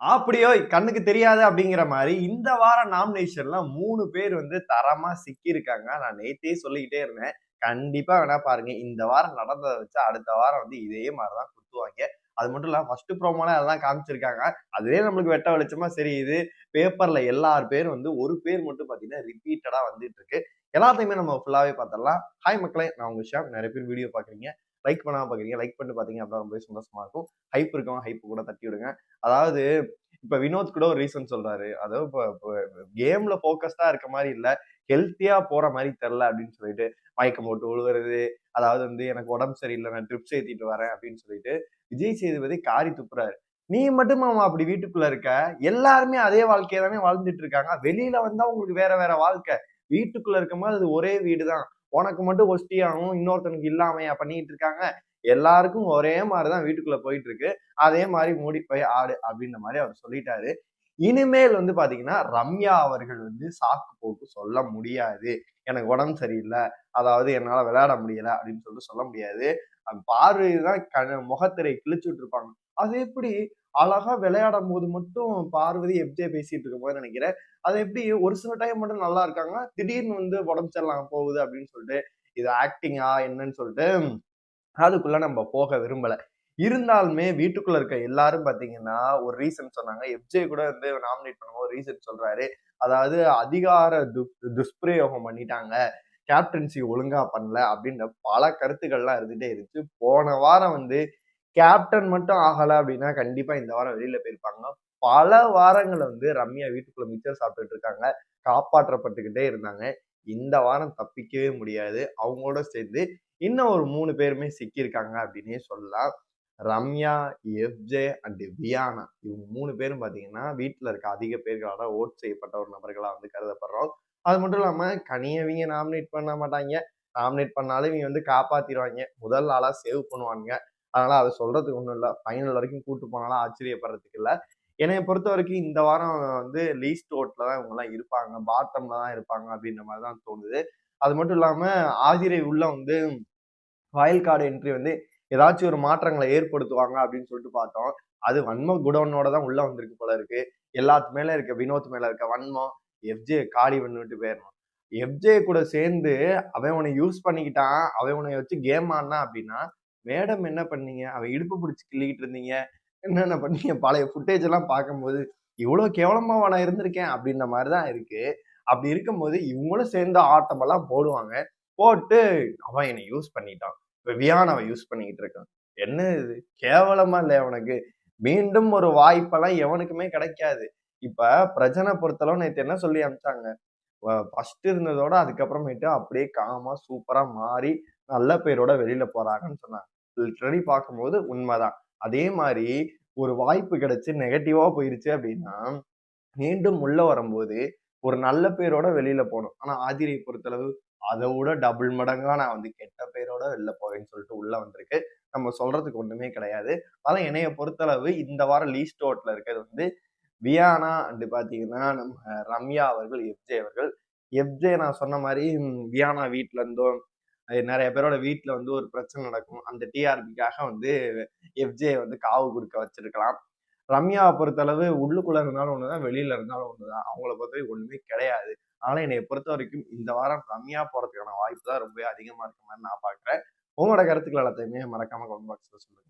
அப்படியோ கண்ணுக்கு தெரியாது அப்படிங்கிற மாதிரி இந்த வார நாமினேஷன்ல மூணு பேர் வந்து தரமா சிக்கியிருக்காங்க. நான் நேத்தே சொல்லிக்கிட்டே இருந்தேன். கண்டிப்பா வேணா பாருங்க. இந்த வாரம் நடந்ததை வச்சு அடுத்த வாரம் வந்து இதே மாதிரிதான் குத்துவாங்க. அது மட்டும் இல்ல ஃபர்ஸ்ட் ப்ரோமோல அதான் காமிச்சிருக்காங்க. அதுவே நம்மளுக்கு வெட்ட வெளிச்சமா சரி இது பேப்பர்ல எல்லார் பேரும் வந்து ஒரு பேர் மட்டும் பாத்தீங்கன்னா ரிப்பீட்டடா வந்துட்டு இருக்கு. எல்லாத்தையுமே நம்ம ஃபுல்லாவே பார்த்தரலாம் ஹாய் மக்களே நான் உங்க ஷாப் நிறைய பேர் வீடியோ பாக்குறீங்க லைக் பண்ணாம பார்க்குறீங்க லைக் பண்ணி பார்த்தீங்க அப்படின்னா ரொம்ப சந்தோஷமா இருக்கும். ஹைப் இருக்கவங்க ஹைப் கூட தட்டி விடுங்க. அதாவது இப்போ வினோத் கூட ஒரு ரீசன் சொல்றாரு. அதாவது இப்போ கேம்ல ஃபோக்கஸ்டா இருக்க மாதிரி இல்லை. ஹெல்த்தியா போற மாதிரி தெரில அப்படின்னு சொல்லிட்டு மயக்கம் போட்டு உழுவுறது. அதாவது வந்து எனக்கு உடம்பு சரியில்லை நான் ட்ரிப்ஸ் ஏற்றிட்டு வரேன் அப்படின்னு சொல்லிட்டு விஜய் சேதுபதி காரி துப்புறாரு. நீ மட்டும் அவன் அப்படி வீட்டுக்குள்ள இருக்க? எல்லாருமே அதே வாழ்க்கையை தானே வாழ்ந்துட்டு இருக்காங்க. வெளியில வந்தா உங்களுக்கு வேற வேற வாழ்க்கை. வீட்டுக்குள்ள இருக்கும்போது அது ஒரே வீடு தான் உனக்கு மட்டும் ஒஸ்டியாகவும் இன்னொருத்தனுக்கு இல்லாமையா பண்ணிட்டு இருக்காங்க. எல்லாருக்கும் ஒரே மாதிரிதான் வீட்டுக்குள்ள போயிட்டு இருக்கு அதே மாதிரி மூடி போய் ஆடு அப்படின்ற மாதிரி அவர் சொல்லிட்டாரு. இனிமேல் வந்து பாத்தீங்கன்னா ரம்யா அவர்கள் வந்து சாக்கு போக்கு சொல்ல முடியாது. எனக்கு உடம்பு சரியில்லை. அதாவது என்னால விளையாட முடியல அப்படின்னு சொல்லிட்டு சொல்ல முடியாது. பார்வைதான் கண முகத்திரை கிழிச்சுட்டு இருப்பாங்க. அது எப்படி அழகா விளையாடும் போது மட்டும் பார்வதி எப்படியே பேசிட்டு இருக்க போது நினைக்கிறேன். அது எப்படி ஒரு சில டைம் மட்டும் நல்லா இருக்காங்க. திடீர்னு வந்து உடம்பு சரியில்லாம போகுது அப்படின்னு சொல்லிட்டு இது ஆக்டிங்கா என்னன்னு சொல்லிட்டு அதுக்குள்ள நம்ம போக விரும்பல. இருந்தாலுமே வீட்டுக்குள்ள இருக்க எல்லாரும் பாத்தீங்கன்னா ஒரு ரீசன் சொன்னாங்க. எஃப்ஜே கூட வந்து நாமினேட் பண்ணும்போது ரீசன் சொல்றாரு. அதாவது அதிகார து துஷ்பிரயோகம் பண்ணிட்டாங்க. கேப்டன்சி ஒழுங்கா பண்ணல அப்படின்ற பல கருத்துக்கள்லாம் இருந்துட்டே இருந்துச்சு. போன வாரம் வந்து கேப்டன் மட்டும் ஆகலை அப்படின்னா கண்டிப்பாக இந்த வாரம் வெளியில் போயிருப்பாங்க. பல வாரங்கள் வந்து ரம்யா வீட்டுக்குள்ள மிச்சர் சாப்பிட்டுட்டு இருக்காங்க. காப்பாற்றப்பட்டுக்கிட்டே இருந்தாங்க. இந்த வாரம் தப்பிக்கவே முடியாது. அவங்களோட சேர்ந்து இன்னும் ஒரு மூணு பேருமே சிக்கியிருக்காங்க அப்படின்னே சொல்லலாம். ரம்யா எஃப்ஜே அண்ட் வியானா இவங்க மூணு பேரும் பார்த்தீங்கன்னா வீட்டில் இருக்க அதிக பேர்களால் ஓட் செய்யப்பட்ட ஒரு நபர்களாக வந்து கருதப்படுறோம். அது மட்டும் இல்லாமல் கனியவிங்க நாமினேட் பண்ண மாட்டாங்க. நாமினேட் பண்ணாலும் இவங்க வந்து காப்பாத்திடுவாங்க. முதல் ஆளாக சேவ் பண்ணுவாங்க அதனால அதை சொல்றதுக்கு ஒன்றும் இல்லை. ஃபைனல் வரைக்கும் கூட்டு போனாலும் ஆச்சரியப்படுறதுக்கு இல்லை. என்னைய பொறுத்த வரைக்கும் இந்த வாரம் வந்து லீஸ்ட் ஓட்டில் தான் இவங்கெல்லாம் இருப்பாங்க. பாட்டம்ல தான் இருப்பாங்க அப்படின்ற மாதிரி தான் தோணுது. அது மட்டும் இல்லாமல் ஆதிரை உள்ள வந்து வயல் கார்டு என்ட்ரி வந்து ஏதாச்சும் ஒரு மாற்றங்களை ஏற்படுத்துவாங்க அப்படின்னு சொல்லிட்டு பார்த்தோம். அது வன்ம குடோனோட தான் உள்ள வந்திருக்கு போல இருக்கு. எல்லாத்து மேல இருக்க வினோத் மேல இருக்க வன்மம் எஃப்ஜே காலி பண்ணிட்டு போயிடணும். எஃப்ஜே கூட சேர்ந்து அவன் உன்னை யூஸ் பண்ணிக்கிட்டான். அவன் உன்னை வச்சு கேம் ஆடினா அப்படின்னா மேடம் என்ன பண்ணீங்க? அவன் இடுப்பு பிடிச்சி கிள்ளிக்கிட்டு இருந்தீங்க. என்னென்ன பண்ணீங்க? பழைய ஃபுட்டேஜ் எல்லாம் பார்க்கும்போது இவ்வளோ கேவலமாக நான் இருந்திருக்கேன்? அப்படின்ற மாதிரி தான் இருக்கு. அப்படி இருக்கும்போது இவங்களும் சேர்ந்து ஆட்டமெல்லாம் போடுவாங்க. போட்டு அவன் என்னை யூஸ் பண்ணிட்டான். இப்போ அவன் யூஸ் பண்ணிக்கிட்டு இருக்கான். என்ன இது? கேவலமா இல்லை அவனுக்கு மீண்டும் ஒரு வாய்ப்பெல்லாம் எவனுக்குமே கிடைக்காது. இப்ப பிரச்சனை பொறுத்தளவு நேற்று என்ன சொல்லி அனுப்பிச்சாங்க? ஃபர்ஸ்ட் இருந்ததோட அதுக்கப்புறமேட்டு அப்படியே காமா சூப்பரா மாறி நல்ல பேரோட வெளியில போறாங்கன்னு சொன்னாங்க. லிட்டரலி பார்க்கும்போது உண்மைதான். அதே மாதிரி ஒரு வாய்ப்பு கிடைச்சி நெகட்டிவா போயிருச்சு அப்படின்னா மீண்டும் உள்ள வரும்போது ஒரு நல்ல பேரோட வெளியில போகணும். ஆனா ஆதிரியை பொறுத்தளவு அதை விட டபுள் மடங்கா நான் வந்து கெட்ட பேரோட வெளில போவேன்னு சொல்லிட்டு உள்ள வந்திருக்கு. நம்ம சொல்றதுக்கு ஒண்ணுமே கிடையாது. அதான் என்னைய பொறுத்தளவு இந்த வாரம் லீஸ்ட் ஓட்ல இருக்கிறது வந்து வியானா அண்டு பாத்தீங்கன்னா நம்ம ரம்யா அவர்கள் எஃப்ஜே அவர்கள். எஃப்ஜே நான் சொன்ன மாதிரி வியானா வீட்டுல இருந்தோம். நிறைய பேரோட வீட்டில் வந்து ஒரு பிரச்சனை நடக்கும். அந்த டிஆர்பிக்காக வந்து எஃப்ஜே வந்து காவு கொடுக்க வச்சிருக்கலாம். ரம்யாவை பொறுத்தளவு உள்ளுக்குள்ள இருந்தாலும் ஒண்ணுதான் வெளியில இருந்தாலும் ஒண்ணுதான். அவங்கள பொறுத்தவரை ஒண்ணுமே கிடையாது. ஆனா என்னை பொறுத்த வரைக்கும் இந்த வாரம் ரம்யா போறதுக்கான வாய்ப்பு தான் ரொம்ப அதிகமா இருக்க மாதிரி நான் பாக்குறேன். உங்களோட கருத்துக்கள் எல்லாத்தையுமே மறக்காம கமெண்ட் பாக்ஸ்ல சொல்லுங்க.